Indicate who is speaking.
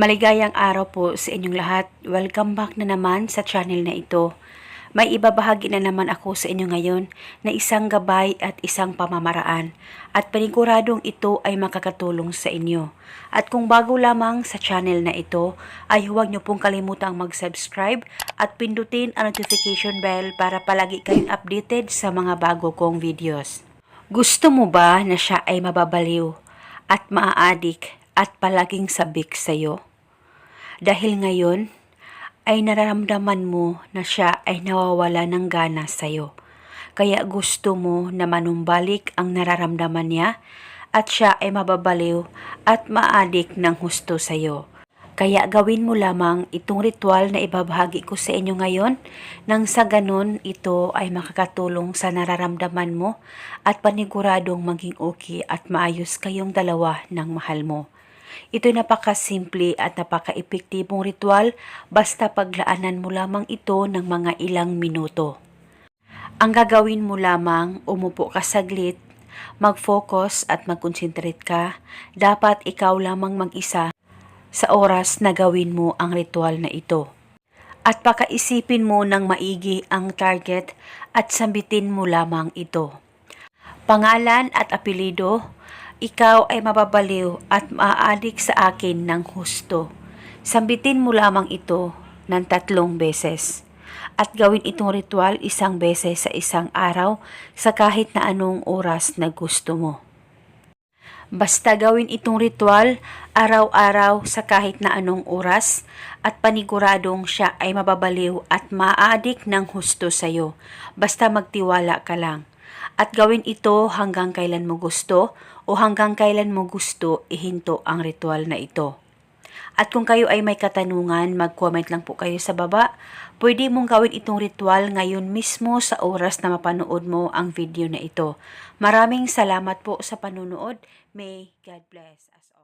Speaker 1: Maligayang araw po sa inyong lahat. Welcome back na naman sa channel na ito. May ibabahagi na naman ako sa inyo ngayon na isang gabay at isang pamamaraan at paniguradong ito ay makakatulong sa inyo. At kung bago lamang sa channel na ito ay huwag niyo pong kalimutang mag-subscribe at pindutin ang notification bell para palagi kayong updated sa mga bago kong videos. Gusto mo ba na siya ay mababaliw at maaadik at palaging sabik sa'yo? Dahil ngayon ay nararamdaman mo na siya ay nawawala ng gana sa'yo. Kaya gusto mo na manumbalik ang nararamdaman niya at siya ay mababaliw at maadik ng husto sa'yo. Kaya gawin mo lamang itong ritual na ibabahagi ko sa inyo ngayon nang sa ganun ito ay makakatulong sa nararamdaman mo at paniguradong maging okay at maayos kayong dalawa ng mahal mo. Ito'y napakasimple at napaka-epektibong ritual basta paglaanan mo lamang ito ng mga ilang minuto. Ang gagawin mo lamang, umupo ka saglit, mag-focus at mag-concentrate ka. Dapat ikaw lamang mag-isa sa oras na gawin mo ang ritual na ito. At pakaisipin mo ng maigi ang target at sambitin mo lamang ito. Pangalan at apelido, ikaw ay mababaliw at maaadik sa akin ng husto. Sambitin mo lamang ito ng tatlong beses. At gawin itong ritual isang beses sa isang araw sa kahit na anong oras na gusto mo. Basta gawin itong ritual araw-araw sa kahit na anong oras at paniguradong siya ay mababaliw at maaadik ng husto sa'yo. Basta magtiwala ka lang. At gawin ito hanggang kailan mo gusto o hanggang kailan mo gusto ihinto ang ritual na ito. At kung kayo ay may katanungan, mag-comment lang po kayo sa baba. Pwede mong gawin itong ritual ngayon mismo sa oras na mapanood mo ang video na ito. Maraming salamat po sa panunood. May God bless us all.